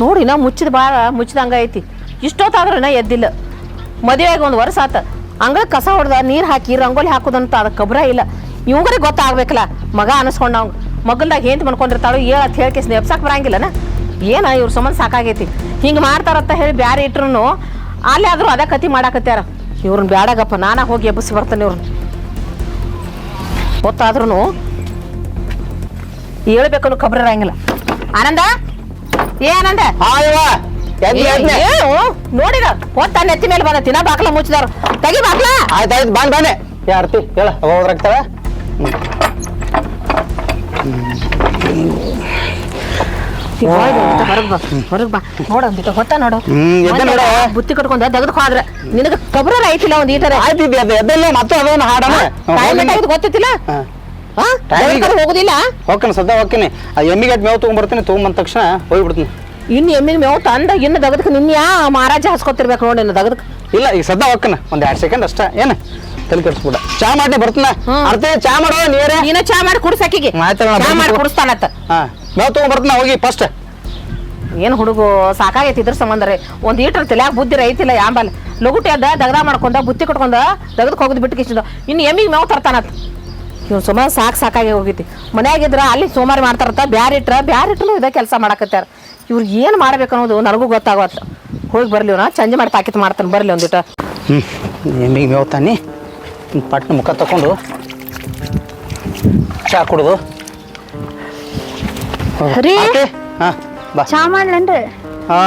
ನೋಡಿ ನಾ ಮುಚ್ಚಿದ ಭಾಳ ಮುಚ್ಚಿದಂಗ ಐತಿ. ಇಷ್ಟೊತ್ತಾದ್ರೂ ನಾ ಎದ್ದಿಲ್ಲ. ಮದುವೆಯಾಗಿ ಒಂದು ವರ್ಷ ಆತ. ಅಂಗಳ ಕಸ ಹೊಡೆದ, ನೀರು ಹಾಕಿ, ರಂಗೋಲಿ ಹಾಕೋದಂತ ಅದ ಕಬ್ರ ಇಲ್ಲ. ಇವಂಗ್ರಿಗೆ ಗೊತ್ತಾಗ್ಬೇಕಲ್ಲ, ಮಗ ಅನಿಸ್ಕೊಂಡ ಅವಂಗ ಮಗಲ್ದಾಗ ಏಂತ ಅತ್ ಹೇಳಿ ಅಂತ ಹೇಳ್ಕೇಸ್ ನೆಪ್ಸಕ್ ಬರಂಗಿಲ್ಲನ? ಏನ ಇವ್ರ ಸಂಬಂಧ ಸಾಕಾಗೈತಿ? ಹಿಂಗೆ ಮಾಡ್ತಾರಂತ ಹೇಳಿ ಬ್ಯಾರೆ ಇಟ್ರು ಅಲ್ಲಿ ಆದರೂ ಅದೇ ಕತಿ ಮಾಡಾಕತ್ಯಾರ. ಇವ್ರನ್ನ ಬ್ಯಾಡಗಪ್ಪ, ನಾನಾ ಹೋಗಿ ಎಬ್ಬಿಸಿ ಬರ್ತಾನೆ ಇವ್ರನ್ನ ಗೊತ್ತಾದ್ರೂ ಹೇಳ್ಬೇಕನ್ನು ಖಬ್ರ ಇರಂಗಿಲ್ಲ. ಆನಂದ? ಏ ಆನಂದ? ಹಾ ಇವ. ಎದ್ನಿ ಎದ್ನಿ ಏನು ನೋಡಿರ. ಹೊತ್ತ ನೆತ್ತಿ ಮೇಲೆ ಬಂದ ತಿನ್ನ ಬಾಕ್ಲ ಮುಚ್ಚಿದಾರ ತೆಗಿ ಬಾಕ್ಲ. ಆಯ್ತಾಯ್ತು ಬಂದ್ ಬಂದೆ ಯಾರ್ತಿ ಹೇಳ ನೋಡು. ಬುತ್ತಿ ಕಟ್ಕೊಂಡ ದಗದ್ ಹೋದ್ರ ನಿನಗ ಕಬ್ರ ಐತಿಲ್ಲ ಒಂದ್ ಈ ತರ. ಆಯ್ತು ಇದು ಅದು ಮತ್ತೆ ಹಾಡಣ ಗೊತ್ತಿತ್ತಿಲ್ಲ? ಹಾ. Time ಹೋಗುದಿಲ್ಲ? ಹೋಗ್ತೀನಿ ಸದ್ದ ಹೋಗ್ತೀನಿ ಆ ಎಮ್ಮಿಗೆ ಮೇವ್ ತೊಗೊಂಬರ್ತೀನಿ ತೊಗೊಂಬಂದ ತಕ್ಷಣ ಹೋಗ್ಬಿಡ್ತೀನಿ. ಇನ್ನು ಎಮ್ಮಿಗೆ ಮೇವು ತಂದ ಇನ್ನು ದಗದಕ್ಕೆ ನಿನ್ನೆ ಮಹಾರಾಜ ಹಸ್ಕೊತಿರ್ಬೇಕು ನೋಡಿ ಇನ್ನು ದಗದಕ್ಕೆ ಇಲ್ಲ ಈಗ ಸದ್ದ ಹೋಗ್ಕನ ಒಂದ್ ಎರಡ್ ಸೆಕೆಂಡ್ ಅಷ್ಟ ಏನ? ತಲೆ ಕೆಡಿಸ್ಬಿಡ. ಚಾ ಮಾಡಿ ಬರ್ತನ. ಹ್ಮ್. ಅರ್ಥ ಚಾ ಮಾಡೋ ನೀರೇ. ನೀನ ಚಾ ಮಾಡಿ ಕುಡ್ಸಕ್ಕಿಗೆ ಆಯ್ತು ಅಣ್ಣ, ಚಾ ಮಾಡಿ ಬರ್ತೀನಿ. ಕುಡಿಸ್ತಾನತ್ತ ಹಾ ಮೇವ್ ಹೋಗಿ ಫಸ್ಟ್ ಏನು ಹುಡುಗು ಸಾಕಾಗೈತಿ ಇದ್ರ ಸಂಬಂಧ ರೀ. ಒಂದ್ ಈಟ್ರ ತಲ್ಯಾಗ ಬುದ್ಧಿ ರೈತಿಲ್ಲ ಯಾಂಬಲ್. ಲಗುಟಿ ಅದ ದಗದ ಮಾಡ್ಕೊಂಡ ಬುತ್ತಿ ಕಟ್ಕೊಂಡ ದಗದಕ್ಕೆ ಹೋಗುದು ಬಿಟ್ಟು ಕಿಸಿದ ಇನ್ನು ಎಮ್ಮಿಗೆ ಮೇವು ತರ್ತಾನತ್. ಇವ್ ಸುಮಾರು ಸಾಕು ಸಾಕಾಗಿ ಹೋಗೈತಿ ಮನ್ಯಾಗಿದ್ರ ಅಲ್ಲಿ ಸೋಮಾರಿ ಮಾಡ್ತಾರಂತ ಬ್ಯಾರಿ ಇಟ್ರ ಬ್ಯಾರಿ ಇಟ್ರು ಇದೇ ಕೆಲಸ ಮಾಡಕತ್ತಾರ ಇವ್ರಿಗೆ ಏನು ಮಾಡ್ಬೇಕು ಅನ್ನೋದು ನನಗೂ ಗೊತ್ತಾಗತ್ತ ಹೋಗಿ ಬರಲಿ ಇವ್ನ ಚಂಜಿ ಮಾಡಿ ತಾಕಿತ್ ಮಾಡ್ತಾನೆ ಬರಲಿ ಒಂದಿಟ ಹ್ಞೂ ನಿಮಗೆ ಮೇವ್ತಾನೆ ಪಟ್ಟ ಮುಖ ತಕೊಂಡು ಚಾ ಕುಡುದು. ರೀ ಹಾಂ ಬಾ. ಚಾ ಮಾಡ್ಲೇನ್ರಿ? ಆ,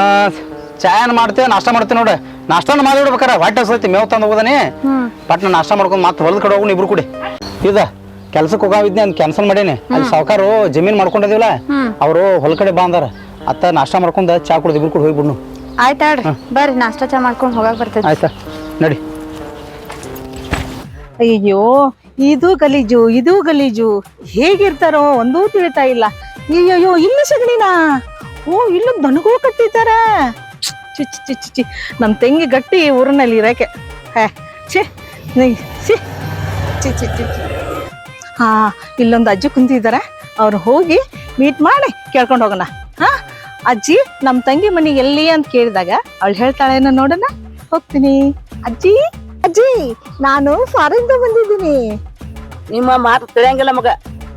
ಚಾ ಏನು ಮಾಡ್ತೇವೆ ನಾಷ್ಟ ಮಾಡ್ತೇವೆ ನೋಡು. ನಾಷ್ಟಾನ ಮಾಡಿಬಿಡ್ಬೇಕಾರ ಹೊಟ್ಟೆ ಹಸೈತಿ ಮೇವ್ ತಂದು ಹೋಗೋದನಿ. ಪಟ್ನ ನಾಷ್ಟ ಮಾಡ್ಕೊಂಡು ಮತ್ತೆ ಹೊಲದ ಕಡೆ ಹೋಗೋಣ ಇಬ್ರು ಕೂಡಿ. ಇದ. ಕೆಲ್ಸಕ್ಕೆ ಹೋಗಾವಿದ್ನೆ ಅಂತ ಕ್ಯಾನ್ಸಲ್ ಮಾಡೇನಿ. ಅಲ್ಲಿ ಸಾವುಕಾರು ಜಮೀನ್ ಮಾಡ್ಕೊಂಡಿದೀವಲ್ಲ ಅವರು ಹೊಲಕಡೆ ಬಾಂದಾರ ಅತ್ತ ನಾಷ್ಟಾ ಮಾಡ್ಕೊಂಡ ಚಾ ಕುಡ್ದು ಇಬ್ರು ಕೂಡ ಹೋಗ್ಬಿಡ್ನು. ಆಯ್ತಾಳ್ರಿ ಬರ್ರಿ ನಾಷ್ಟಾ ಚಾ ಮಾಡ್ಕೊಂಡು ಹೋಗಕ್ ಬರ್ತೈತಿ ಆಯ್ತಾ ನಡಿ. ಅಯ್ಯೋ ಇದು ಗಲೀಜು ಇದು ಗಲೀಜು ಹೇಗಿರ್ತಾರೋ ಒಂದೂ ತಿಳಿತಾ ಇಲ್ಲ. ಅಯ್ಯಯ್ಯೋ ಇಲ್ಲ ಸಗಣಿನಾ ಓ ಇಲ್ಲ ದನಗಳು ಕಟ್ಟಿದ್ದಾರ ಚಿ ಚಿ ಚಿ ಚಿ ಚಿ ನಮ್ಮ ತಂಗಿ ಗಟ್ಟಿ ಊರಿನಲ್ಲಿ ಇರಕ್ಕೆ ಹೇ ಛೇ ಛಿ. ಛೀ. ಚಿ ಚಿ ಚಿ ಚಿ. ಹಾ ಇಲ್ಲೊಂದು ಅಜ್ಜಿ ಕುಂತಿದ್ದಾರೆ ಅವ್ರು ಹೋಗಿ ಮೀಟ್ ಮಾಡಿ ಕೇಳ್ಕೊಂಡು ಹೋಗೋಣ. ಹಾ ಅಜ್ಜಿ ನಮ್ಮ ತಂಗಿ ಮನೆ ಎಲ್ಲಿ ಅಂತ ಕೇಳಿದಾಗ ಅವಳು ಹೇಳ್ತಾಳೇನೋ ನೋಡೋಣ. ಹೋಗ್ತೀನಿ. ಅಜ್ಜಿ? ಅಜ್ಜಿ ನಾನು ಫಾರಿನ್ ಬಂದಿದ್ದೀನಿ. ನಿಮ್ಮ ಮಾತು ತಿಳಿಯಂಗಿಲ್ಲ ಮಗ.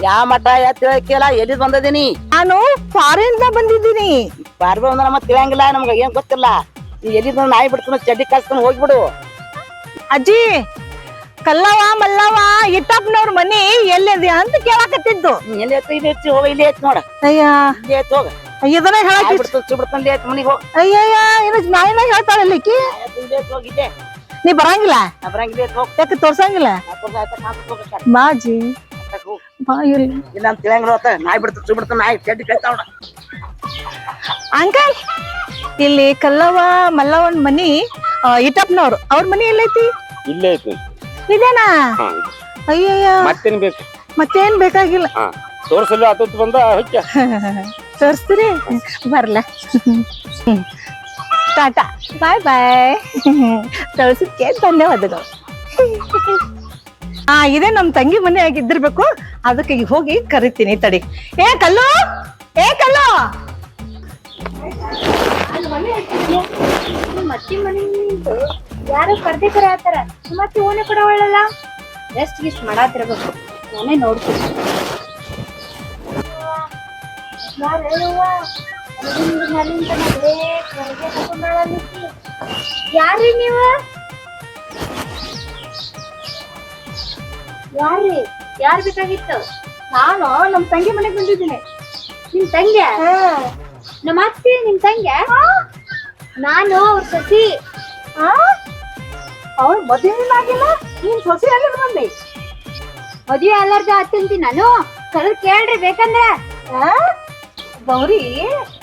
ಯಾವ ಮಠ ಯಾ ತಿಳಕಿಲ್ಲ ಎಲ್ಲಿ ಬಂದಿದ್ದೀನಿ? ನಾನು ಫಾರಿನ್ ಬಂದಿದ್ದೀನಿ. ಫಾರಿ ಬಂದ ನಮ್ಮ ತಿಳಿಯಂಗಿಲ್ಲ ನಮ್ಗೆ ಏನ್ ಗೊತ್ತಿಲ್ಲ. ಎಲ್ಲಿ ನಾಯಿ ಬಿಡ್ತಾನ ಚಡ್ಡಿ ಕಾಸ್ತಾನ ಹೋಗ್ಬಿಡು. ಅಜ್ಜಿ ಕಲ್ಲವ ಮಲ್ಲವ ಇಟ್ಟಪ್ಪನವ್ರ ಮನಿ ಎಲ್ಲಿದೆ ಅಂತ ಕೇಳಾಕತ್ತಿದ್ದು. ನೀ ಎಲ್ಲಿ ಐತಿ ಇಲ್ಲಿ ಐತಿ ಹೋಗ ಇಲ್ಲಿ ಐತಿ ನೋಡ. ಅಯ್ಯ. ಇಲ್ಲಿ ಐತಿ ಹೋಗ. ಇದನ್ನ ನಾಯಿ ಹೇಳಾಕಿ ಬಿಡ್ತಾನ ಚಿ ಬಿಡ್ತಾನ ಇಲ್ಲಿ ಐತಿ ಮನಿಗ್ ಹೋಗ. ಅಯ್ಯಯ್ಯ ಏನು ನಾಯಿನ ಹೇಳ್ತಾಳಲ್ಲ ಈಕಿ ಇಲ್ಲಿ ಐತಿ ನೀ ಬರಂಗಿಲ್ಲ? ನಾ ಬರಂಗ ಹೋಗ. ಯಾಕೆ ತೋರ್ಸಂಗಿಲ್ಲ? ಮಾಜಿ ಬಾ ಇಲ್ಲಿ ಇಲ್ಲ ಅಂತ ತಿಳಿಯಂಗಿಲ್ಲ ಅವತ್ತ ನಾಯಿ ಬಿಡ್ತು ಚಿ ನಾಯಿ ಚಡ್ಡಿ ಕೇಳ್ತಾವ ಅಂಕಲ್ ಇಲ್ಲಿ ಕಲ್ಲವ ಮಲ್ಲವನ್ ಮನಿ ಇಟಪ್ನವ್ರು ಇಟ್ಟಪ್ಪನವ್ರು. ಅವ್ರ ಮನಿ ಎಲ್ಲೈತಿ? ಇಲ್ಲೇ ಐತಿ. ಇದೇನಾ? ಹಾ. ಅಯ್ಯಯ್ಯ. ಮತ್ತೇನ್ ಬೇಕು? ಮತ್ತೇನ್ ಬೇಕಾಗಿಲ್ಲ. ಹಾ. ತೋರ್ಸಲ್ಲ ಆತತ್ ಬಂದ ಹೊಕ್ಕ ತೋರಿಸ್ತೀರಿ? ಬರ್ಲ. ಟಾಟಾ. ಬಾಯ್ ಬಾಯ್. ತೋರಿಸಿದ್ಕೆ ಧನ್ಯವಾದಗಳು. ಹಾ ಇದೇ ನಮ್ ತಂಗಿ ಮನೆ ಆಗಿದ್ದಿರ್ಬೇಕು. ಅದಕ್ಕೆ ಈಗ ಹೋಗಿ ಕರಿತೀನಿ ತಡಿ. ಏ ಕಲ್ಲು? ಏ ಕಲ್ಲು? ಮತ್ತಿ ಮನಿ ಯಾರು ಕರ್ದಿ ಆತರ ಆತಾರ ಓನೆ ಕೂಡ ಒಳ್ಳಲ್ಲ ರೆಸ್ಟ್ ಗಿಸ್ಟ್ ಮಾಡಾತಿರ್ಬೇಕು. ನಾನೇ ನೋಡ್ತೀನಿ. ಯಾರು ಹೇಳುವ ಯಾರ್ರಿ ನೀವು? ಯಾರ್ರಿ? ಯಾರು ಬೇಕಾಗಿತ್ತು? ನಾನು ನಮ್ ತಂಗಿ ಮನೆಗೆ ಬಂದಿದ್ದೀನಿ. ನಿಮ್ ತಂಗಿ ನಮ್ಮ ಅತ್ತೆ ನಿಮ್ ತಂಗಿ ನಾನು ಅವ್ರ ಸಸಿ. ಅವಳು ಮದುವೆ ಆಗಿಲ್ಲ? ನೀನ್ ಸೊಸೆ ಅಲ್ಲಿ ಬಂದಿ ಮದುವೆ ಅಲ್ಲಾರ್ದ ಅತ್ತಂತಿ ನಾನು. ಕರೆದ್ ಕೇಳ್ರಿ ಬೇಕಂದ್ರ. ಗೌರಿ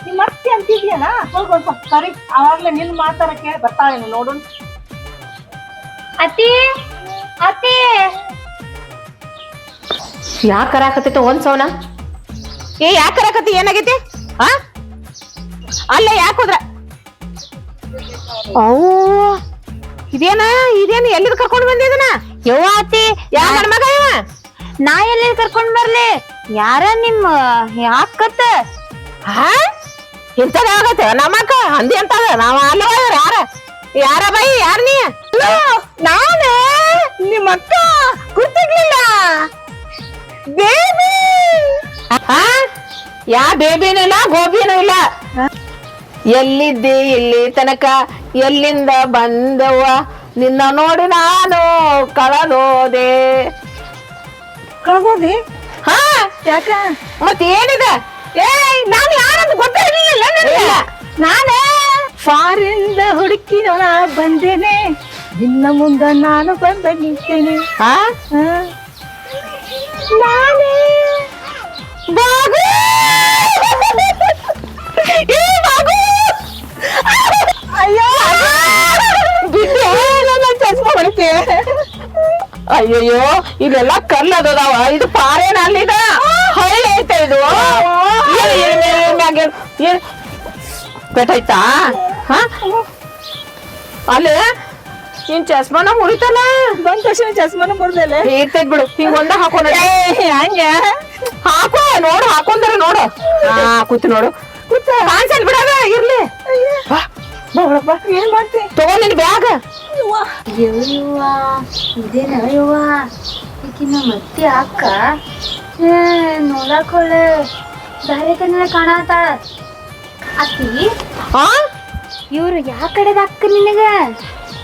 ನಿಮ್ಮ ಅತ್ತೆ ಅಂತಿದ್ಯಲ್ಲ? ಹೋಗ್ ಹೋಗ್ ಹೋಗ್. ಸರಿ ಅವಾಗ್ಲೇ ನಿನ್ ಮಾತಾರ ಕೇಳಿ ಬರ್ತಾಳೆ ನೋಡು ಅತ್ತಿ ಅತ್ತಿ. ಯಾಕೆ ಕರಾಕತ್ತೈತೆ ಒಂದ್ ಸೌನ? ಏ ಯಾಕೆ ಕರಾಕತ್ತಿ? ಏನಾಗೈತಿ? ಆ? ಅಲ್ಲೇ ಯಾಕೆ ಹೋದ್ರ? ಅವು ಇದೇನ? ಇದೇನ ಎಲ್ಲಿದ್ ಕರ್ಕೊಂಡು ಬಂದಿದನ ಯವ್ವ ಅತ್ತಿ ಯಾವ ಮಗ ಇವ? ನಾ ಎಲ್ಲಿ ಕರ್ಕೊಂಡ್ ಬರ್ಲಿ? ಯಾರ ನಿಮ್ಮ ಯಾಕತ್ತ ಹಾ ಇಂಥದ್ದು ಆಗತ್ತೆ. ನಮ್ಮಕ್ಕ ಹಂದಿ ಅಂತದ ನಾವ ಅಲ್ಲವ ಇವ್ರ್ ಯಾರ? ಯಾರ ಬಾಯಿ? ಯಾರ ನೀ? ನಾನು? ನಿಮ್ಮ ಅಕ್ಕ? ಗುರ್ತಿರ್ಲಿಲ್ಲ ಬೇಬಿ! ಹಾ ಯಾ ಬೇಬಿನೂ ಇಲ್ಲ ಗೋಬಿನೂ ಇಲ್ಲ. ಎಲ್ಲಿದ್ದಿ ಇಲ್ಲಿ ತನಕ? ಎಲ್ಲಿಂದ ಬಂದವ? ನಿನ್ನ ನೋಡಿ ನಾನು ಕಳದೋದೆ ಕಳ್ಬೋದಿ ಹಾ. ಯಾಕ? ಮತ್ತೆ ಏನಿದೆ ಏಯ್ ನಾನು ಯಾರಂತ ಗೊತ್ತಿರಲಿಲ್ಲ. ನಾನೇ ಫಾರಿಂದ ಹುಡುಕಿನ ಬಂದೇನೆ. ನಿನ್ನ ಮುಂದ ನಾನು ಬಂದ ನಿಂತೇನೆ. ಹಾ. ನಾನೇ ಬಾಗು ಅಯ್ಯೋ. ಬಿಟ್ಟೆ ನನ್ನ ಚಸ್ಮಾ ಹೊಡಿತೆ ಅಯ್ಯಯ್ಯೋ ಇದೆಲ್ಲ ಕಲ್ಲದದಾವ ಇದು ಪಾರೇನ ಅಲ್ಲಿದ? ಹಳ್ಳಿ ಐತೆ ಇದು. ಪೆಟ್ಟಾಯ್ತಾ ಹಾ? ಅಲ್ಲಿ? ನಿನ್ ಚಸ್ಮಾನ ಮುರಿತಲ್ಲ? ಬಂದ ತಕ್ಷಣ ಚಸ್ಮಾನ ಮುರ್ದಲೆ. ಇರ್ತೈತ್ ಬಿಡು. ಹಿಂಗ ಒಂದ ಹಾಕೊಂಡ ಹಂಗ. ಹಾಕೋ ನೋಡು ಹಾಕೊಂಡ್ರ ನೋಡು. ಹಾ ಕೂತು ನೋಡು. ಕಾಣಿಸಲ್ ಬಿಡದ ಇರ್ಲಿ. ಏನ್ ಮಾಡ್ತಿ? ತಗೊಂಡ್ ನಿನ್ ಬ್ಯಾಗ್. ಯವ್ವ. ಇದೇನ ಯವ್ವ? ನಮ್ಮ ಮತ್ತೆ ಅಕ್ಕ. ನೋಡಾಕೊಳ್ಳೆ ಬೇರೆ ಕಡೆ ಕಾಣತಾಳ ಅತ್ತಿ ಆ? ಇವ್ರು ಯಾ ಕಡೆದ ಅಕ್ಕ ನಿನಗ?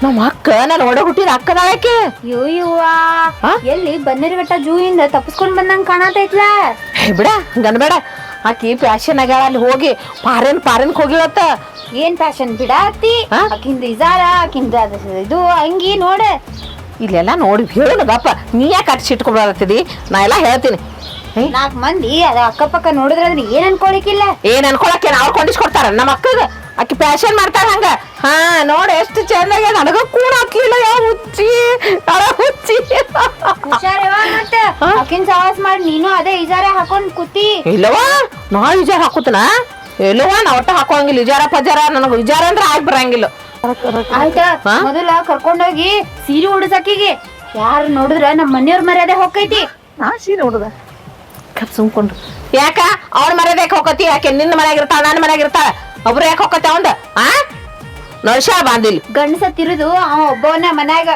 ನಮ್ಮ ಅಕ್ಕ ನಾನು ಒಡ ಹುಟ್ಟಿದ ಅಕ್ಕದಾಳಕ್ಕೆ ಯೋ ಯವ್ವ? ಎಲ್ಲಿ ಬನ್ನೇರುಘಟ್ಟ ಜೂ ಇಂದ ತಪ್ಪಿಸ್ಕೊಂಡ್ ಬಂದಂಗ ಕಾಣತೈತ್ಲ ಬಿಡ ಗನ್ಬೇಡ ಆಕಿ ಫ್ಯಾಷನ್ ಆಗ್ಯಾಳ ಅಲ್ಲಿ ಹೋಗಿ ಪಾರನ್ ಪಾರನ್ಕ್ ಹೋಗಿವತ್ತ ಏನ್ ಫ್ಯಾಷನ್ ಬಿಡಾತಿ ಹಾ? ಆಕಿಂದ ಇಜಾರ ಆಕಿಂದ ಅದ್ ಇದು ಅಂಗಿ ನೋಡ. ಇಲ್ಲೆಲ್ಲ ನೋಡಿ ಹೇಳು ಬಾಪ. ನೀ ಯಾಕೆ ಕಟ್ಸಿ ಸಿಟ್ಕೊಬಾರತ್ತಿದಿ ನಾ ಎಲ್ಲ ಹೇಳ್ತೀನಿ. ನಾಲ್ಕು ನಾಲ್ಕ್ ಮಂದಿ ಅದ ಅಕ್ಕಪಕ್ಕ ನೋಡಿದ್ರೆ ಅದ್ರ ಏನ್ ಅನ್ಕೊಳಿಕಿಲ್ಲ ಏನ್ ಅನ್ಕೊಳಕ್ಕೆ? ಅವ್ರು ಕೊಂಡಿಸ್ಕೊಡ್ತಾರ ನಮ್ಮ ಅಕ್ಕಗ ಆಕಿ ಫ್ಯಾಷನ್ ಮಾಡ್ತಾರ ಹಂಗ. ಹಾ ನೋಡ್ ಎಷ್ಟು ಚಂದಾಗಿ ನನಗ ಕೂಡ ಹಾಕ್ಲಿಲ್ಲ ಯಾವ ಹುಚ್ಚಿ ಅಳ ಹುಚ್ಚಿ. ಹುಷಾರವ ಮತ್ತ. ಆಕಿನ್ ಸವಾಸ್ ಮಾಡಿ ನೀನು ಅದೇ ಇಜಾರ ಹಾಕೊಂಡ್ ಕೂತಿ. ಇಲ್ಲವಾ ನಾ ಇಜಾರ ಹಾಕುತ್ತನ ಇಲ್ಲವಾ ನಾ ಒಟ್ಟ ಹಾಕೋಂಗಿಲ್ಲ ವಿಜಾರ ಪಜಾರ ನನಗ ವಿಜಾರ ಅಂದ್ರೆ ಆಗಿ ಬರಂಗಿಲ್ಲ. ಆಯ್ತಾ? ಹಾ? ಮೊದಲ ಕರ್ಕೊಂಡೋಗಿ ಸೀರೆ ಉಡ್ಸಕಿಗೆ ಯಾರು ನೋಡಿದ್ರ ನಮ್ಮ ಮನೆಯವ್ರ ಮರ್ಯಾದೆ ಹೋಗೈತಿ ನಾ ಸೀರೆ ಉಡ್ದ. ಕಪ್ ಸುಮ್ಕೊಂಡು ಯಾಕ? ಅವ್ರ ಮರ್ಯಾದಕ್ಕೆ ಹೋಗತಿ ಯಾಕೆ ನಿನ್ನ ಮನ್ಯಾಗ ಇರ್ತಾಳ ನನ್ನ ಮನ್ಯಾಗ ಇರ್ತಾಳ? ಒಬ್ರು ಯಾಕೆ ಹೋಗತ್ತೆ ಅವಂದ? ಆ? ನರ್ಷ ಬಾಂದಿಲ್ ಗಂಡಸ ತಿರುದು ಅವ ಒಬ್ಬವನ ಮನ್ಯಾಗ.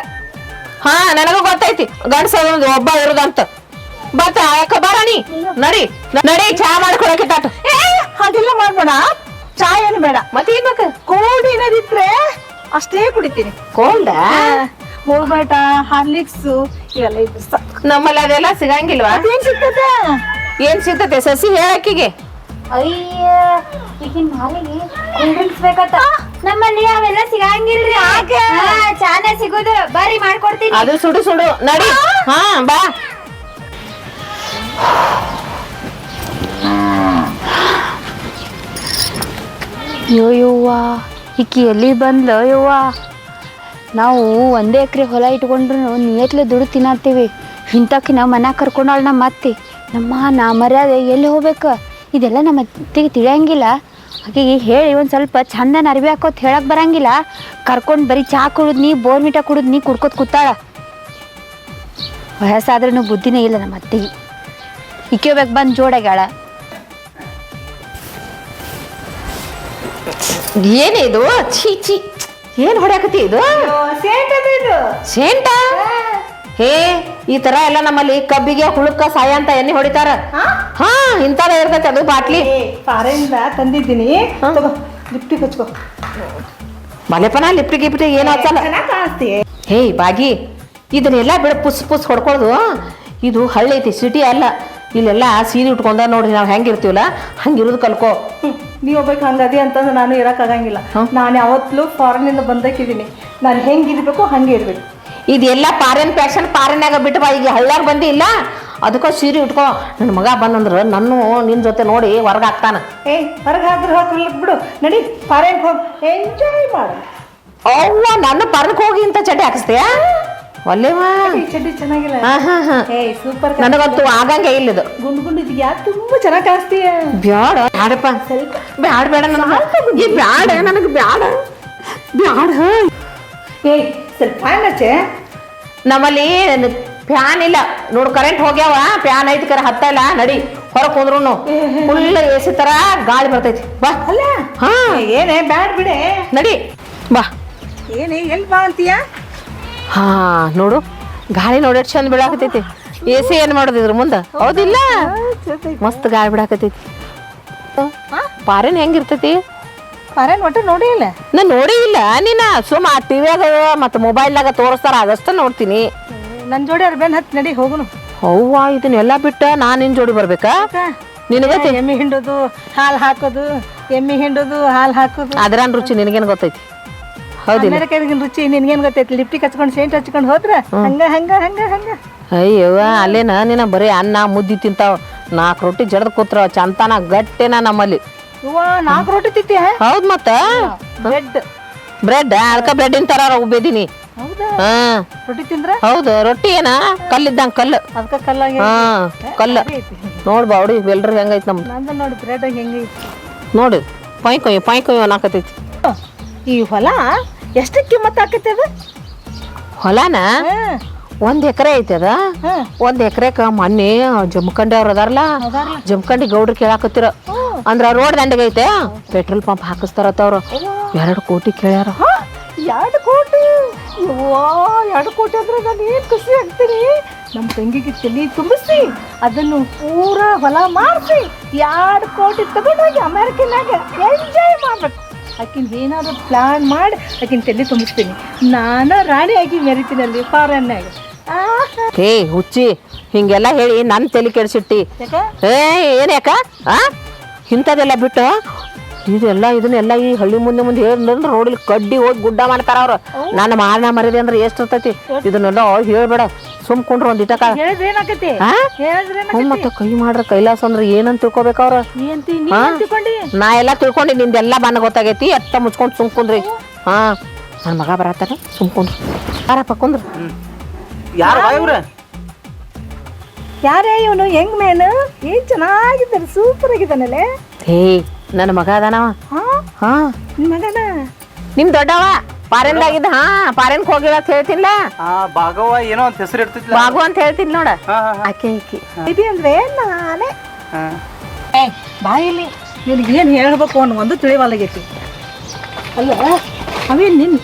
ಹಾ ನನಗೂ ಗೊತ್ತೈತಿ. ಗಂಡಸ ಒಬ್ಬ ಇರುದಂತ. ಬತ್ತ ಯಾಕ ಬರಾಣಿ ನಡಿ ನಡಿ ಚಾ ಮಾಡ್ಕೊಳಕ್ಕೆ ತಾಟು. ಏ ಹಾಗೆಲ್ಲ ಮಾಡ್ಬೇಡ. ಚಾ ಏನು ಬೇಡ. ಮತ್ತೆ ಏನ್ ಬೇಕು? ಕೋಲ್ಡ್ ಏನಾದಿದ್ರೆ ಅಷ್ಟೇ ಕುಡಿತೀನಿ. ಕೋಲ್ಡ ಹೋಗ್ಬೇಟ ಹಾರ್ಲಿಕ್ಸ್ ಇವೆಲ್ಲ ಇದ್ರೆ ಸಾಕು. ನಮ್ಮಲ್ಲಿ ಅದೆಲ್ಲ ಸಿಗಂಗಿಲ್ವಾ? ಏನ್ ಸಿಗ್ತದೆ? ಏನ್ ಸಿಗ್ತತೆ ಸಸಿ ಹೇಳಕ್ಕಿಗೆ? ಅಯ್ಯ ಈಗಿನ ಮಾಲಿಗೆ ಕೂಲ್ ಡ್ರಿಂಕ್ಸ್ ಬೇಕತ್ತ ನಮ್ಮಲ್ಲಿ ಅವೆಲ್ಲ ಸಿಗಂಗಿಲ್ರಿ. ಹಾ, ಚಾನೆ ಸಿಗೋದು. ಬರ್ರಿ ಮಾಡ್ಕೊಡ್ತೀನಿ. ಅದು ಸುಡು ಸುಡು. ನಡಿ. ಹಾ ಬಾ. ಯೋ ಯವ್ವ ಈಕಿ ಎಲ್ಲಿ ಬಂದ್ಲ ಯವ್ವ? ನಾವು ಒಂದೇ ಎಕರೆ ಹೊಲ ಇಟ್ಕೊಂಡ್ರು ನಿಯತ್ಲೆ ದುಡ್ಡು ತಿನ್ನತ್ತೀವಿ. ಇಂಥಕ್ಕಿನ ಮನೆ ಕರ್ಕೊಂಡಾಳ ನಮ್ಮ ಅತ್ತಿ. ನಮ್ಮ ನಾ ಮರ್ಯಾದೆ ಎಲ್ಲಿ ಹೋಗ್ಬೇಕು? ಇದೆಲ್ಲ ನಮ್ಮ ಅತ್ತಿಗೆ ತಿಳಿಯಂಗಿಲ್ಲ. ಆಕೆಗೆ ಹೇಳಿ ಒಂದು ಸ್ವಲ್ಪ ಚಂದ ನರಿವಿ ಹಾಕೋತ್ ಹೇಳಕ್ ಬರಂಗಿಲ್ಲ. ಕರ್ಕೊಂಡು ಬರೀ ಚಾ ಕುಡಿದ್ ನೀ ಬೋರ್ಮಿಟ ಕುಡಿದ್ ನೀ, ಕುಡ್ಕೋತ್ ಕೂತಾಳ. ವಯಸ್ಸಾದ್ರೂ ಬುದ್ಧಿನೇ ಇಲ್ಲ ನಮ್ಮ ಅತ್ತಿಗೆ. ಈಕೆ ಬೇಕು ಬಂದು ಜೋಡಾಗ್ಯಾಳ ಏನಿದು ಛೀ ಛೀ. ಏನ್ ಹೊಡ್ಯಾಕತಿ ಇದು? ಸೇಂಟ ಹೇ. ಈ ತರ ಎಲ್ಲ ನಮ್ಮಲ್ಲಿ ಕಬ್ಬಿಗೆ ಹುಳುಕ ಸಾಯ ಅಂತ ಎಣ್ಣೆ ಹೊಡಿತಾರ. ಹಾ? ಇಂತಾರ ಇರ್ತೈತಿ ಅದು ಬಾಟ್ಲಿ. ಫಾರಿನ್ದ ತಂದಿದ್ದೀನಿ. ಹಚ್ಕೋ ಮಲೆಪನ ಲಿಪ್ಟಿ ಗಿಪ್ಟಿ ಏನ್ ಹಚ್ಚಲ್ಲ ಚೆನ್ನಾಗ್ ಕಾಣಿಸ್ತಿ. ಹೇ ಬಾಗಿ ಇದನ್ನೆಲ್ಲ ಬಿಡ ಪುಸ್ ಪುಸ್ ಹೊಡ್ಕೊಳ್ದು. ಇದು ಹಳ್ಳಿ ಐತಿ ಸಿಟಿ ಅಲ್ಲ. ಇಲ್ಲೆಲ್ಲ ಸೀರೆ ಉಟ್ಕೊಂಡ ನೋಡ್ರಿ ನಾವು ಹೆಂಗಿರ್ತೀವಲ್ಲ ಹಂಗಿರೋದು ಕಲ್ಕೋ. ನೀವು ಒಬ್ಬ ಹಂಗದಿ ಅಂತಂದ್ರೆ ನಾನು ಇರೋಕ್ಕಾಗಂಗಿಲ್ಲ ನಾನು ಯಾವತ್ತೂ ಫಾರಿನಿಂದ ಬಂದಕ್ಕಿದ್ದೀನಿ. ನಾನು ಹೆಂಗೆ ಇರ್ಬೇಕು ಹಂಗೆ ಇರ್ಬೇಕು. ಇದೆಲ್ಲ ಪಾರೆನ್ ಫ್ಯಾಷನ್ ಪಾರೆನ್ಯಾಗ ಬಿಟ್ಟು ಬಾ ಈಗ ಹಳ್ಳ್ಯಾಗ ಬಂದಿ ಇಲ್ಲ ಅದಕ್ಕೋ ಸೀರೆ ಉಟ್ಕೋ. ನನ್ನ ಮಗ ಬಂದಂದ್ರೆ ನನ್ನ ನಿನ್ನ ಜೊತೆ ನೋಡಿ ಹೊರಗೆ ಹಾಕ್ತಾನ. ಏಯ್ ಹೊರಗೆ ಹಾಕಿದ್ರೆ ಹಾಕಲ್ಲ ಬಿಡು. ನಡಿ ಪಾರೆನ್ ಹೋಗಿ ಎಂಜಾಯ್ ಮಾಡು. ಅವ್ವ ನನ್ನ ಪರ್ಕ್ ಹೋಗಿ ಅಂತ ಚಟಿ ಹಾಕಿಸ್ತೀಯ? ಒಲ್ಲೇವಾ ಚಡ್ಡಿ ಚೆನ್ನಾಗಿಲ್ಲ. ಹಾ ಹಾ ಹಾ. ಸೂಪರ್ ನನಗಂತೂ ಆಗಂಗೆ ಇಲ್ಲದು. ಗುಂಡು ಗುಂಡು ಇದೆಯಾ ತುಂಬ ಚೆನ್ನಾಗಿ ಕಾಣಿಸ್ತೀಯ? ಬ್ಯಾಡ. ಬ್ಯಾಡಪ್ಪ ಬ್ಯಾಡ ಬೇಡ ನನಗೆ. ಈ ಬ್ಯಾಡ ನನಗೆ ಬ್ಯಾಡ. ಬ್ಯಾಡ. ಏ ಸ್ವಲ್ಪ ಫ್ಯಾನ್ ಹಚ್ಚೆ. ನಮ್ಮಲ್ಲಿ ಫ್ಯಾನ್ ಇಲ್ಲ. ನೋಡು ಕರೆಂಟ್ ಹೋಗ್ಯಾವ. ಫ್ಯಾನ್ ಐತಿ ಕರೆ ಹತ್ತ ಇಲ್ಲ. ನಡಿ ಹೊರಗ್ ಕುಂದ್ರು ಫುಲ್ ಎಸಿ ತರ ಗಾಳಿ ಬರ್ತೈತಿ. ಬಾ. ಅಲ್ಲ? ಹಾ. ಏನೇ ಬ್ಯಾಡ್ ಬಿಡೆ. ನಡಿ. ಬಾ. ಏನೇ ಎಲ್ಲಿ ಬಾ ಅಂತೀಯ? ಹಾ ನೋಡು. ಗಾಳಿ ನೋಡಿ ಎಷ್ಟು ಚಂದ ಬಿಡಾಕತೈತಿ ಎ ಸಿ ಏನ್ ಮಾಡೋದಿದ್ರ ಮುಂದ? ಹೌದಿಲ್ಲ? ಮಸ್ತ್ ಗಾಳಿ ಬಿಡಾಕತೈತಿ ಪಾರೇನ್ ಹೆಂಗಿರ್ತೈತಿ ಪಾರೇನ್ ಒಟ್ಟು ನೋಡಿ ಇಲ್ಲ? ನಾ ನೋಡಿ ಇಲ್ಲ. ನೀನ ಸುಮ್ಮ ಆ ಟಿವಿಯಾಗ ಮತ್ತು ಮೊಬೈಲ್ದಾಗ ತೋರಿಸ್ತಾರ ಅದಷ್ಟ ನೋಡ್ತೀನಿ. ನನ್ನ ಜೋಡಿ ಅವ್ರ ಬೆನ್ ಹತ್ತಿ ನಡಿ ಹೋಗುನು. ಅವ್ವ ಇದನ್ನೆಲ್ಲ ಬಿಟ್ಟ ನಾನು ನಿನ್ ಜೋಡಿ ಬರ್ಬೇಕಾ? ನಿನಗ ಎಮ್ಮಿ ಹಿಂಡುದು ಹಾಲು ಹಾಕೋದು ಎಮ್ಮಿ ಹಿಂಡುದು ಹಾಲು ಹಾಕೋದು. ಅದ್ರನ್ ರುಚಿ ನಿನಗೇನು ಗೊತ್ತೈತಿ? ಹೌದಿಲ್ಲ ಅಮೆರಿಕನ್ ರುಚಿ ನಿನ್ಗೇನ್ ಗೊತ್ತೈತಿ? ಲಿಪ್ಟಿಕ್ ಹಚ್ಕೊಂಡು ಸೇಂಟ್ ಹಚ್ಕೊಂಡು ಹೋದ್ರ ಹಂಗ ಹಂಗ ಹಂಗ ಹಂಗ. ಅಯ್ಯವ್ವ ಅಲ್ಲೇನ? ನೀನ ಬರೀ ಅನ್ನ ಮುದ್ದಿ ತಿಂತಾವ. ನಾಲ್ಕು ರೊಟ್ಟಿ ಜಡದ ಕೂತ್ರ ಚಂತಾನ ಗಟ್ಟೆನ ನಮ್ಮಲ್ಲಿ. ಇವ್ವ ನಾಲ್ಕು ರೊಟ್ಟಿ ತಿತ್ತಿ ಹೌದ್ ಮತ್ತ? ಬ್ರೆಡ್. ಬ್ರೆಡ್ ಅದಕ್ಕ ಬ್ರೆಡ್ ತರ ಉಬ್ಬೇದಿನಿ. ಹೌದಾ? ಹಾ. ರೊಟ್ಟಿ ತಿಂದ್ರ? ಹೌದು ರೊಟ್ಟಿ ಏನ? ಕಲ್ಲಿದ್ದಂಗ ಕಲ್ಲು. ಅದಕ್ಕ ಕಲ್ಲಾಗಿ ಹಾ ಕಲ್ಲು. ನೋಡ್ ಬಾವಡಿ ಬೆಲ್ರಿ ಹೆಂಗೈತಿ ನಮ್ದು. ನಂದು ನೋಡಿ ಬ್ರೆಡ್ ಹೆಂಗೈತಿ. ನೋಡು ಪಾಯ್ ಕೊಯ್ಯೋ ಪಾಯ್ ಕೊಯ್ಯೋ ಅನ್ನಕತೈತಿ ಈ ಹೊಲ ಎಷ್ಟು ಕಿಮ್ಮತ್ ಆಕೈತಿ ಅದು ಹೊಲನ ಒಂದ್ ಎಕರೆ ಐತಿ ಅದ. ಒಂದ್ ಎಕರೆಕ ಮೊನ್ನೆ ಜಮಖಂಡಿ ಅವ್ರ ಅದಾರಲ್ಲ. ಜಮಖಂಡಿ ಗೌಡ್ರು ಕೇಳಾಕತ್ತಿರ. ಅಂದ್ರ ರೋಡ್ ದಂಡೆಗೆ ಐತೆ? ಪೆಟ್ರೋಲ್ ಪಂಪ್ ಹಾಕಿಸ್ತಾರತ್ತ ಅವ್ರು. ಎರಡು ಕೋಟಿ ಕೇಳ್ಯಾರ. ಎರಡು ಕೋಟಿ? ಎರಡು ಕೋಟಿ ಅಂದ್ರೆ ನಾನು ಏನು ಖುಷಿ ಆಗ್ತೀನಿ? ನಮ್ಮ ತಂಗಿಗೆ ತಲೆ ತುಂಬಿಸಿ ಅದನ್ನು ಪೂರಾ ಹೊಲ ಮಾಡಿಸಿ ಎರಡು ಕೋಟಿ ತಗೊಂಡೋಗಿ ಅಮೆರಿಕನಾಗ ಎಂಜಾಯ್ ಮಾಡ್ಬೇಕು. ಆಕಿನ ಏನಾದರೂ ಪ್ಲ್ಯಾನ್ ಮಾಡಿ ಆಕಿನ ತಲೆ ತುಂಬಿಸ್ತೀನಿ. ನಾನು ರಾಣಿ ಆಗಿ ಮೆರಿತೀನಿ ಅಲ್ಲಿ ಫಾರನ್ನಾಗ ಹೇ ಹುಚ್ಚಿ ಹಿಂಗೆಲ್ಲ ಹೇಳಿ ನನ್ನ ತಲೆ ಕೆಡಿಸಿಟ್ಟಿ. ಏ ಏನ್ ಯಾಕ? ಆ? ಇಂಥದೆಲ್ಲ ಬಿಟ್ಟು ಇದೆಲ್ಲ ಇದನ್ನೆಲ್ಲ ಈ ಹಳ್ಳಿ ಮುಂದೆ ಮುಂದೆ ಹೇಳಿದ್ರೆ ರೋಡಲ್ಲಿ ಕಡ್ಡಿ ಹೋಗಿ ಗುಡ್ಡ ಮಾಡ್ತಾರ ಅವ್ರು. ನನ್ನ ಮಾರಣ ಮರಿದೆ ಅಂದ್ರೆ ಎಷ್ಟು ಇರ್ತೈತಿ? ಇದನ್ನೆಲ್ಲ ಹೇಳ್ಬೇಡ. ಸುಮ್ ಕುಂಡ್ರ ಒಂದ್ ಇಟಕ. ಮತ್ತೆ ಕೈ ಮಾಡ್ರ ಕೈಲಾಸ ಅಂದ್ರೆ ಏನಂತ ತಿಳ್ಕೊಬೇಕ ಅವ್ರ? ಏನಂತಿ ನೀ ಎಲ್ಲ ತಿಳ್ಕೊಂಡಿ ನಿಂದೆಲ್ಲ ಬಣ್ಣ ಗೊತ್ತಾಗೈತಿ. ಎತ್ತ ಮುಚ್ಕೊಂಡು ಸುಮ್ ಕುಂದ್ರಿ. ಹಾ. ನನ್ನ ಮಗ ಬರತ್ತಾನೆ. ಸುಮ್ ಕುಂದ್ರಿ ಯಾರಪ್ಪ ಕುಂದ್ರ. ಯಾರು ಇವ್ರ? ಯಾರೇ ಇವನು? ಹೆಂಗ್ ಮೇನು ಏನ್ ಚೆನ್ನಾಗಿದ್ದಾರೆ ಸೂಪರ್ ಆಗಿದ್ದಾನಲ್ಲೇ? ಹೇ ನನ್ನ ಮಗ ಅದಾನವ. ಹಾ? ಮಗನ? ನಿಮ್ ದೊಡ್ಡವ? ಪಾರೆನ್ದಾಗಿದ್ದ ಹಾ ಪಾರೆನ್ಕ್ ಹೋಗಿಲ್ಲ ಅಂತ ಹೇಳ್ತಿಲ್ಲ? ಆ ಭಾಗವ ಏನೋ ಅಂತ ಹೆಸರು ಇರ್ತಿದ್ಲ ಬಾಗು ಅಂತ ಹೇಳ್ತೀನಿ ನೋಡ. ಹಾ ಹಾ ಆಕೆ ಈಕಿ. ಇದೆ ಅಂದ್ರೆ ನಾನೇ. ಹಾ. ಏ ಬಾಯಿಲಿ ನಿನಗೆ ಏನು ಹೇಳ್ಬೇಕು ಅನ್ನೋ ಒಂದು ತಿಳಿವಲ್ಲಾಗೈತಿ ಅಲ್ಲ ಅವೇ ನಿನ್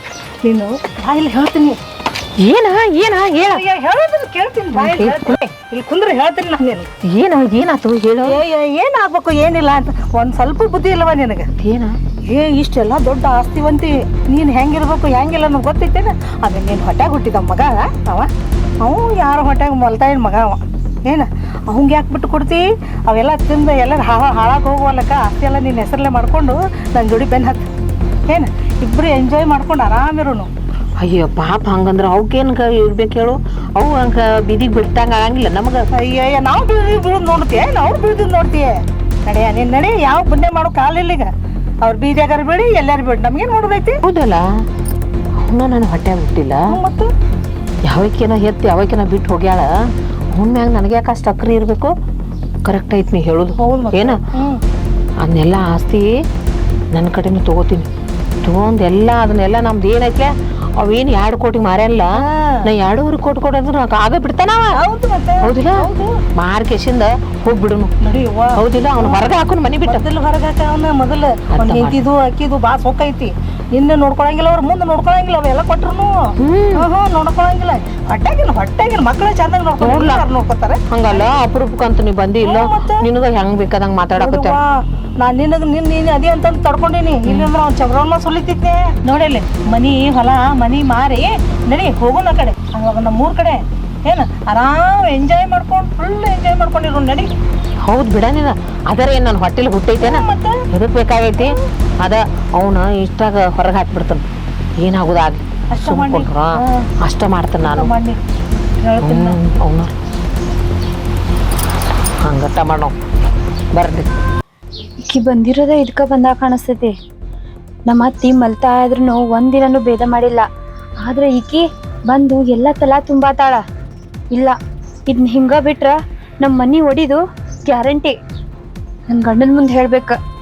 ನೀನು ಬಾಯಿಲಿ ಹೇಳ್ತೀನಿ. ಏನ ಏನ ಹೇಳ. ಹೇಳೋದನ್ನ ಕೇಳ್ತೀನಿ ಇಲ್ಲಿ ಕುಂದ್ರೆ ಹೇಳ್ತೀನಿ ನಾನು ನಿನಗೆ. ಏನ ಏನಾತು ಹೇಳು. ಏನಾಗ್ಬೇಕು ಏನಿಲ್ಲ ಅಂತ. ಒಂದ್ ಸ್ವಲ್ಪ ಬುದ್ಧಿ ಇಲ್ಲವ ನಿನಗೆ? ಏನ? ಏ ಇಷ್ಟೆಲ್ಲ ದೊಡ್ಡ ಆಸ್ತಿವಂತಿ ನೀನು ಹೆಂಗಿರ್ಬೇಕು ಹೆಂಗಿಲ್ಲ ನಮ್ಗೆ ಗೊತ್ತೈತೇನ? ಅದು ನೀನು ಹೊಟ್ಯಾಗ ಹುಟ್ಟಿದ ಮಗ ಅವ? ಅವ ಯಾರ ಹೊಟ್ಯಾಗ ಮಲ್ತಾಯಿನ ಮಗ ಅವ? ಏನ? ಅವಂಗೆ ಯಾಕೆ ಬಿಟ್ಟು ಕೊಡ್ತಿ? ಅವೆಲ್ಲ ತಿಂದ ಎಲ್ಲ ಹಾಳ ಹಾಳಾಗ ಹೋಗುವಲ್ಲಕ್ಕ ಆಸ್ತಿ ಎಲ್ಲ ನಿನ್ನ ಹೆಸರಲ್ಲೇ ಮಾಡ್ಕೊಂಡು ನನ್ನ ಜೋಡಿ ಬೆನ್ ಹತ್ತು. ಏನು? ಇಬ್ಬರು ಎಂಜಾಯ್ ಮಾಡ್ಕೊಂಡು ಆರಾಮಿರೋನು ಅಯ್ಯೋ ಪಾಪ ಹಂಗಂದ್ರ ಅವಕ್ಕೇನು ಇರ್ಬೇಕು ಹೇಳು? ಅವು ಹಂಗ ಬೀದಿಗೆ ಬಿಡ್ತಂಗ ಆಗಂಗಿಲ್ಲ. ನಮಗೆ ಅಯ್ಯಯ್ಯ ನಾವು ಬೀದಿ ಬೀಳೋದು ನೋಡ್ತೀಯ? ನಾವು ಬೀಳ್ದು ನೋಡ್ತೀಯ? ನಡೆಯ ನೀನು ನಡಿ ಯಾವ ಪುಣ್ಯ ಮಾಡೋ ಕಾಲಿಲ್ಲ ಈಗ. ಅವ್ರು ಬೀದಿಯಾಗಾರ ಬಿಡಿ ಎಲ್ಲಾರು ಬಿಡಿ. ನಮ್ಗೇನು ನೋಡೋದೈತಿ ಹೌದಲ್ಲ? ಹುಣ್ಣ ನಾನು ಹೊಟ್ಟೆ ಬಿಟ್ಟಿಲ್ಲ. ಮತ್ತು? ಯಾವಕ್ಕೇನ ಎತ್ತಿ ಯಾವಕ್ಕೇನ ಬಿಟ್ಟು ಹೋಗ್ಯಾಳ. ಅವನ ಮ್ಯಾಗ ನನಗೆ ಯಾಕೆ ಅಷ್ಟು ಅಕ್ರಿ ಇರ್ಬೇಕು? ಕರೆಕ್ಟ್ ಐತಿ ನೀ ಹೇಳುದು. ಏನ? ಅದನ್ನೆಲ್ಲ ಆಸ್ತಿ ನನ್ನ ಕಡೆನೂ ತಗೋತೀನಿ. ತಗೊಂಡ್ ಎಲ್ಲ ಅದನ್ನೆಲ್ಲ ನಮ್ದು ಏನೈತ್ಲೆ ಅವೇನು ಎರಡು ಕೋಟಿ ಮಾರ್ಯಲ್ಲ ನಾ ಎರಡೂವರೆ ಕೋಟಿ ಕೊಡೋದ್ರ ಆಗ ಬಿಡ್ತಾನವ ಹೌದು ಮತ್ತೆ. ಹೌದಿಲ್ಲ? ಮಾರ್ ಕೇಸಿಂದ ಹೋಗ್ಬಿಡುನು. ಹೌದಿಲ್ಲ? ಅವ್ನು ಹೊರಗೆ ಹಾಕೊಂಡು ಮನೆ ಬಿಟ್ಟ. ಮೊದಲು ಹೊರಗೆ ಅವನ ಮೊದಲು. ನಿಂತಿದ್ದು ಅಕ್ಕಿದು ಬಾ ಸೊಕ್ಕೈತಿ. ನಿನ್ನ ನೋಡ್ಕೊಳಂಗಿಲ್ಲ ಅವ್ರ ಮುಂದೆ ನೋಡ್ಕೊಳಂಗಿಲ್ಲ ಅವೆಲ್ಲ ಕೊಟ್ರು ನೋಡ್ಕೊಳಂಗಿಲ್ಲ. ಹೊಟ್ಟೆಗಿನ ಹೊಟ್ಟೆಗಿನ ಮಕ್ಕಳ ಚಂದಾಗಿ ನೋಡ್ಕೊಂಡು ನೋಡ್ಕೊತಾರೆ. ಹಂಗಲ್ಲ ಅಪರೂಪಕ್ಕಂತ ನೀ ಬಂದಿ ಇಲ್ಲ ನಿನಗ ಹೆಂಗ್ ಬೇಕಾದಂಗ ಮಾತಾಡಕತ್ತ ನಾನು ನಿನಗೆ ನಿನ್ನ ನೀನು ಅದೇ ಅಂತಂದು ತಡ್ಕೊಂಡೀನಿ. ಇಲ್ಲಂದ್ರೆ ಅವ್ನು ಚಬ್ರವನ್ನ ಸುಲಿತಿದ್ದೆ ನೋಡಿಲ್ಲ ಮನಿ ಹೊಲ ಮನಿ ಮಾರಿ ನಡಿ ಹೋಗೋಣ ಕಡೆ. ಅವಾಗ ನಮ್ಮ ಮೂರ್ ಕಡೆ. ಏನು ಆರಾಮ್ ಎಂಜಾಯ್ ಮಾಡ್ಕೊಂಡು ಫುಲ್ ಎಂಜಾಯ್ ಮಾಡ್ಕೊಂಡಿರು. ನಡಿ. ಹೌದು ಬಿಡ ನೀನು. ಅದರ ಏನು ನನ್ನ ಹೊಟ್ಟೆಲಿ ಹುಟ್ಟೈತೇನ? ಎದಕ್ಕೆ ಎದಕ್ ಬೇಕಾಗೈತಿ? ಅದ ಅವನ ಇಷ್ಟಾಗ ಹೊರಗೆ ಹಾಕ್ಬಿಡ್ತಾನೆ. ಏನಾಗುದಾಗ್ಲಿ ಅಷ್ಟ ಸುಮ್ ಮಾಡಿ. ಕುಂಡ್ರ ಅಷ್ಟ ಮಾಡ್ತಾನ ನಾನು. ನಾನು. ಅವನ. ಹಂಗಟ್ಟ ಮಾಡೋ ಬರ್ರಿ. ಈಕಿ ಬಂದಿರೋದೇ ಇದ್ಕ ಬಂದಾಗ ಕಾಣಿಸ್ತೈತಿ. ನಮ್ಮ ಅತ್ತಿ ಮಲ್ತಾ ಇದ್ರೂ ಒಂದಿನೂ ಭೇದ ಮಾಡಿಲ್ಲ. ಆದ್ರೆ ಈಕಿ ಬಂದು ಎಲ್ಲ ತಲಾ ತುಂಬಾತಾಳ. ಇಲ್ಲ ಇದನ್ನ ಹಿಂಗ ಬಿಟ್ರ ನಮ್ಮ ಮನಿ ಒಡಿದು ಗ್ಯಾರಂಟಿ. ನನ್ನ ಗಂಡನ ಮುಂದೆ ಹೇಳ್ಬೇಕು.